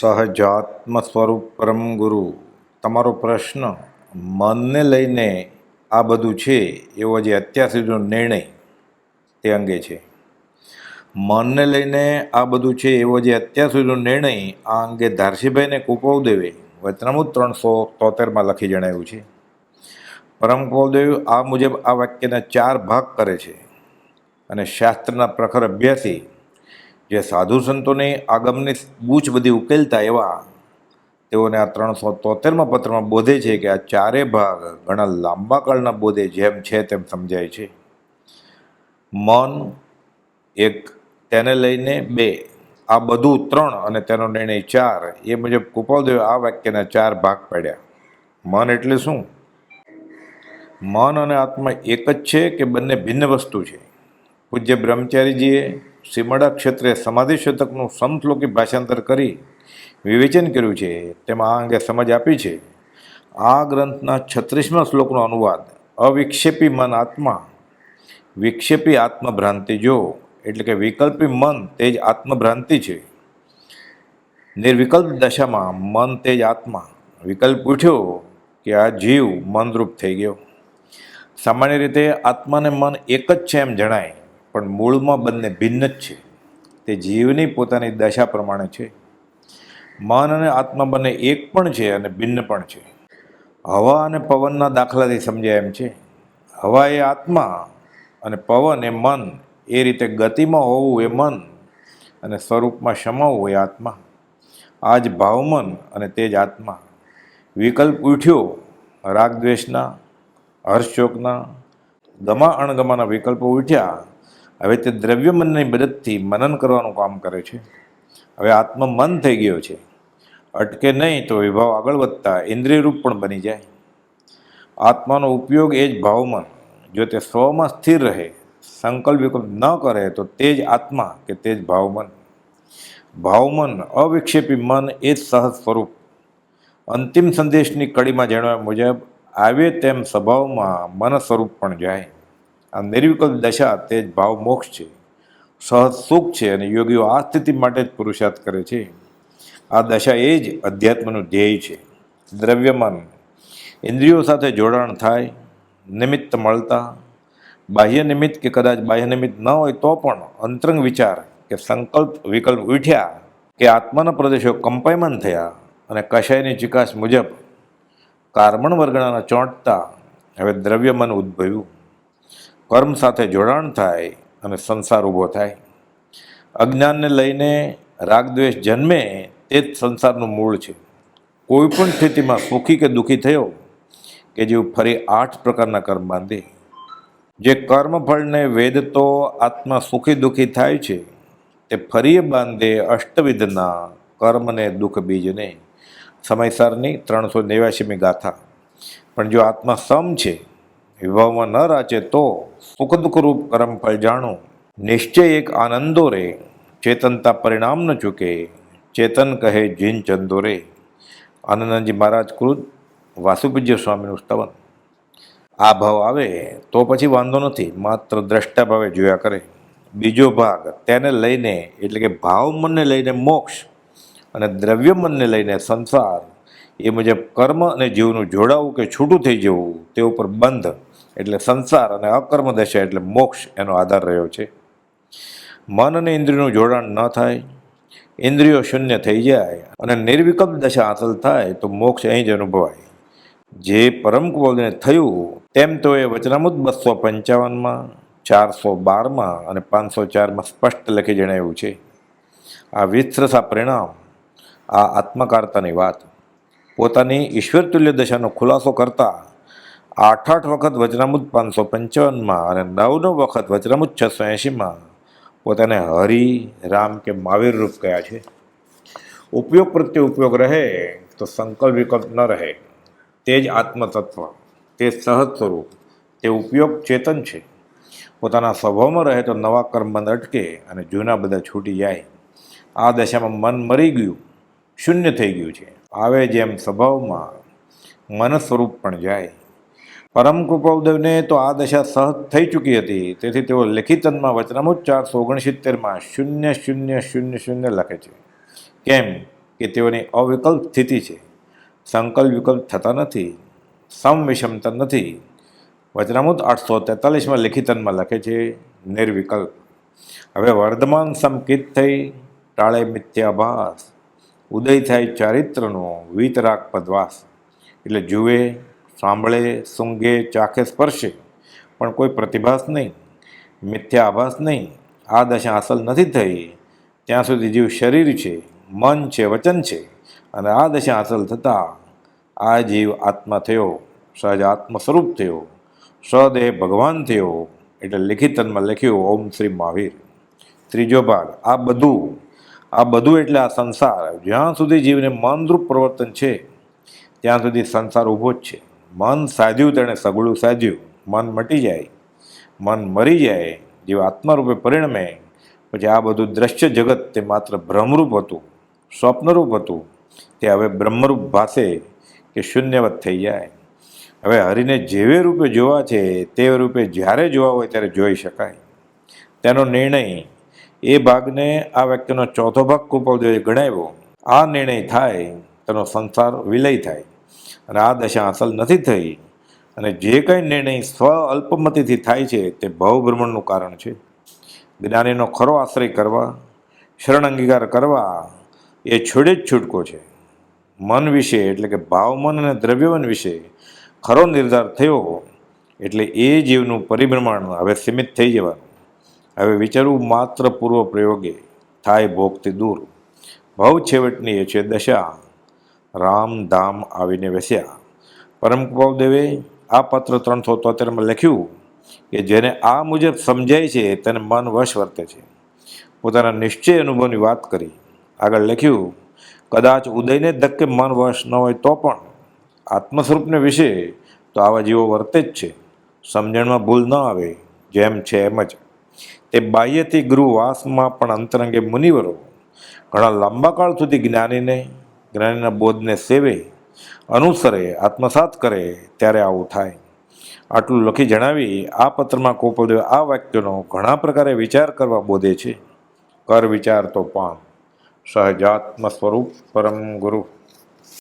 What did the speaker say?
સહજાત્મ સ્વરૂપ પરમ ગુરુ, તમારો પ્રશ્ન મનને લઈને આ બધું છે એવો જે અત્યાર સુધીનો નિર્ણય તે અંગે છે. મનને લઈને આ બધું છે એવો જે અત્યાર સુધીનો નિર્ણય આ અંગે ધારસીભાઈને કુપવદેવે વચનામૃત ત્રણસો તોતેરમાં લખી જણાવ્યું છે. પરમ કુપવદેવ આ મુજબ આ વાક્યના ચાર ભાગ કરે છે અને શાસ્ત્રના પ્રખર અભ્યાસી જે સાધુ સંતોની આગમની બૂચ બધી ઉકેલતા એવા તેઓને આ ત્રણસો તોતેરમાં પત્રમાં બોધે છે કે આ ચારે ભાગ ઘણા લાંબા કાળના બોધે જેમ છે તેમ સમજાય છે. મન એક તેને લઈને બે, આ બધું ત્રણ અને તેનો નિર્ણય ચાર, એ મુજબ કુપાલદેવે આ વાક્યના ચાર ભાગ પાડ્યા. મન એટલે શું? મન અને આત્મા એક જ છે કે બંને ભિન્ન વસ્તુ છે? પૂજ્ય બ્રહ્મચારીજીએ સીમડા ક્ષેત્રે સમાધિ શતકનું સમશ્લોકી ભાષાંતર કરી વિવેચન કર્યું છે, તેમાં આ અંગે સમજ આપી છે. આ ગ્રંથના છત્રીસમાં શ્લોકનો અનુવાદ, અવિક્ષેપી મન આત્મા, વિક્ષેપી આત્મભ્રાંતિ જો, એટલે કે વિકલ્પી મન તે જ આત્મભ્રાંતિ છે. નિર્વિકલ્પ દશામાં મન તે જ આત્મા, વિકલ્પ ઉઠ્યો કે આ જીવ મનરૂપ થઈ ગયો. સામાન્ય રીતે આત્માને મન એક જ છે એમ જણાય. પણ મૂળમાં બંને ભિન્ન જ છે. તે જીવની પોતાની દશા પ્રમાણે છે. મન અને આત્મા બંને એક પણ છે અને ભિન્ન પણ છે. હવા અને પવનના દાખલાથી સમજાય એમ છે. હવા એ આત્મા અને પવન એ મન. એ રીતે ગતિમાં હોવું એ મન અને સ્વરૂપમાં સમાવવું એ આત્મા. આ જ ભાવમન અને તે જ આત્મા. વિકલ્પ ઉઠ્યો. રાગદ્વેષના, હર્ષશોકના, ગમા અણગમાના વિકલ્પો ઉઠ્યા. હવે તે દ્રવ્ય મનની મદદથી મનન કરવાનું કામ કરે છે. હવે આત્મ મન થઈ ગયો છે. અટકે નહીં તો વિભાવ આગળ વધતા ઇન્દ્રિયરૂપ પણ બની જાય. આત્માનો ઉપયોગ એ જ ભાવમન જો તે સ્વમાં સ્થિર રહે, સંકલ્પ વિકલ્પ ન કરે, તો તે જ આત્મા કે તે જ ભાવમન. ભાવમન અવિક્ષેપી મન એ જ સહજ સ્વરૂપ. અંતિમ સંદેશની કડીમાં જણાવ્યા મુજબ, આવે તેમ સ્વભાવમાં મન સ્વરૂપ પણ જાય. આ નિર્વિકલ્પ દશા તે જ ભાવ મોક્ષ છે. સહજ સુખ છે અને યોગીઓ આ સ્થિતિ માટે જ પુરુષાર્થ કરે છે. આ દશા એ જ અધ્યાત્મનું ધ્યેય છે. દ્રવ્યમાન ઇન્દ્રિયો સાથે જોડાણ થાય, નિમિત્ત મળતા, બાહ્ય નિમિત્ત કે કદાચ બાહ્ય નિમિત્ત ન હોય તો પણ અંતરંગ વિચાર કે સંકલ્પ વિકલ્પ ઉઠ્યા કે આત્માના પ્રદેશો કંપાયમાન થયા અને કશાયની ચિકાસ મુજબ કાર્બન વર્ગણાના ચોંટતા હવે દ્રવ્યમન ઉદ્ભવ્યું. કર્મ સાથે જોડાણ થાય અને સંસાર ઊભો થાય. અજ્ઞાનને લઈને રાગદ્વેષ જન્મે તે જ સંસારનું મૂળ છે. કોઈ પણ સ્થિતિમાં સુખી કે દુઃખી થયો કે જેવું ફરી આઠ પ્રકારના કર્મ બાંધે. જે કર્મફળને વેદતો આત્મા સુખી દુઃખી થાય છે, તે ફરી બાંધે અષ્ટવિધના કર્મને દુઃખ બીજને. સમયસરની ત્રણસો નેવ્યાસીમી ગાથા. પણ જો આત્મા સમ છે વિભાવમાં ન રાચે તો સુખ દુઃખરૂપ કર્મફળ જાણું. નિશ્ચય એક આનંદો રે. ચેતનતા પરિણામ ન ચૂકે. ચેતન કહે જીન ચંદો રે. આનંદજી મહારાજ કૃત વાસુપૂજ્ય સ્વામીનું સ્તવન. આ ભાવ આવે તો પછી વાંધો નથી. માત્ર દ્રષ્ટા ભાવે જોયા કરે. બીજો ભાગ, તેને લઈને, એટલે કે ભાવ મનને લઈને મોક્ષ અને દ્રવ્ય મનને લઈને સંસાર, એ મુજબ કર્મ અને જીવનું જોડાવું કે છૂટું થઈ જવું, તે ઉપર બંધ. એટલે સંસાર અને અકર્મ દશા એટલે મોક્ષ એનો આધાર રહ્યો છે. મન અને ઇન્દ્રિયનું જોડાણ ન થાય, ઇન્દ્રિયો શૂન્ય થઈ જાય અને નિર્વિકલ્પ દશા હાંસલ થાય તો મોક્ષ અહીં જ અનુભવાય. જે પરમ કુવલને થયું તેમ તો એ વચનામૃત બસો પંચાવનમાં, ચારસો બારમાં અને પાંચસો ચારમાં સ્પષ્ટ લખી જણાવ્યું છે. આ વિસ્તરસા પરિણામ, આ આત્મકારતાની વાત. પોતાની ઈશ્વરતુલ્ય દશાનો ખુલાસો કરતા આઠ આઠ વખત વચનામૃત પાંચસો પંચાવનમાં અને નવ નવ વખત વચનામૃત છસો એંશીમાં. પોતાને હરિ રામ કે મહાવીર રૂપ કયા છે? ઉપયોગ પ્રત્યે ઉપયોગ રહે તો સંકલ્પ વિકલ્પ ન રહે. તે જ આત્મતત્વ, તે સહજ સ્વરૂપ, તે ઉપયોગ ચેતન છે. પોતાના સ્વભાવમાં રહે તો નવા કર્મ બંધ અટકે અને જૂના બધા છૂટી જાય. આ દશામાં મન મરી ગયું, શૂન્ય થઈ ગયું છે. આવે જેમ સ્વભાવમાં, મન સ્વરૂપ પણ જાય. પરમ કૃપાદેવને તો આ દશા સહજ થઈ ચૂકી હતી. તેથી તેઓ લેખિતનમાં વચનામૃત ચારસો ઓગણસિત્તેરમાં શૂન્ય શૂન્ય શૂન્ય શૂન્ય લખે છે. કેમ કે તેઓની અવિકલ્પ સ્થિતિ છે. સંકલ્પ વિકલ્પ થતા નથી. સમ વિષમતા નથી. વચનામૃત આઠસો તેતાલીસમાં લિખિતનમાં લખે છે, નિર્વિકલ્પ હવે વર્ધમાન સંકિત થઈ ટાળે મિથ્યાભાસ. ઉદય થાય ચારિત્રનો વીતરાગ પદવાસ. એટલે જુએ સાંભળે, સૂંઘે, ચાખે, સ્પર્શે. પણ કોઈ પ્રતિભાસ નહીં મિથ્યા આભાસ નહીં. આ દશા હાંસલ નથી થઈ. ત્યાં સુધી જીવ શરીર છે, મન છે, વચન છે. અને આ દશા હાંસલ થતાં આ જીવ આત્મા થયો, સહજ આત્મ સ્વરૂપ થયો સદેહ ભગવાન થયો, એટલે લિખિતનમાં લખ્યું, ઓમ શ્રી મહાવીર. ત્રીજો ભાગ, આ બધું આ બધું એટલે આ સંસાર. જ્યાં સુધી જીવને મનરૂપ પ્રવર્તન છે, ત્યાં સુધી સંસાર ઊભો જ છે. મન સાધ્યું તેણે સગળું સાધ્યું. મન મટી જાય. મન મરી જાય. જેવા આત્મારૂપે પરિણમે. પછી આ બધું દ્રશ્ય જગત તે માત્ર ભ્રમરૂપ હતું. સ્વપ્નરૂપ હતું. તે હવે બ્રહ્મરૂપ ભાષે કે શૂન્યવત થઈ જાય. હવે હરિને જેવે રૂપે જોવા છે, તે રૂપે જ્યારે જોવા હોય ત્યારે જોઈ શકાય. તેનો નિર્ણય એ ભાગને આ વ્યક્તિનો ચોથો ભાગ કૃપાલદેવે ગણાવ્યો. આ નિર્ણય થાય, તેનો સંસાર વિલય થાય. અને આ દશા અસલ નથી થઈ. અને જે કંઈ નિર્ણય સ્વ અલ્પમતીથી થાય છે, તે ભવભ્રમણનું કારણ છે. જ્ઞાનીનો ખરો આશ્રય કરવા, શરણ અંગીકાર કરવા, એ છોડે જ છૂટકો છે. મન વિશે, એટલે કે ભાવમન અને દ્રવ્યમન વિશે ખરો નિર્ધાર થયો એટલે એ જીવનું પરિભ્રમણ હવે સીમિત થઈ જવાનું. હવે વિચારવું માત્ર પૂર્વ પ્રયોગે થાય ભોગથી દૂર. ભવ છેવટની એ છે દશા. રામ ધામ આવીને વસ્યા પરમ કૃપાદેવે આ પત્ર ત્રણસો તોતેરમાં લખ્યું કે જેને આ મુજબ સમજાય છે, તેને મન વશ વર્તે છે. પોતાના નિશ્ચય અનુભવની વાત કરી. આગળ લખ્યું, કદાચ ઉદયને ધક્કે મન વશ ન હોય તો પણ આત્મસ્વરૂપને વિશે તો આવા જીવો વર્તે જ છે. સમજણમાં ભૂલ ન આવે, જેમ છે એમ જ. તે બાહ્યથી ગૃહવાસમાં પણ અંતરંગે મુનિવરો ઘણા લાંબા કાળ સુધી જ્ઞાનીને જ્ઞાનીના બોધને સેવે, અનુસરે, આત્મસાત કરે ત્યારે આવું થાય. આટલું લખી જણાવી આ પત્રમાં કોપલદેવ આ વાક્યનો ઘણા પ્રકારે વિચાર કરવા બોધે છે. કર વિચાર તો પામ. સહજાત્મ સ્વરૂપ પરમ ગુરુ.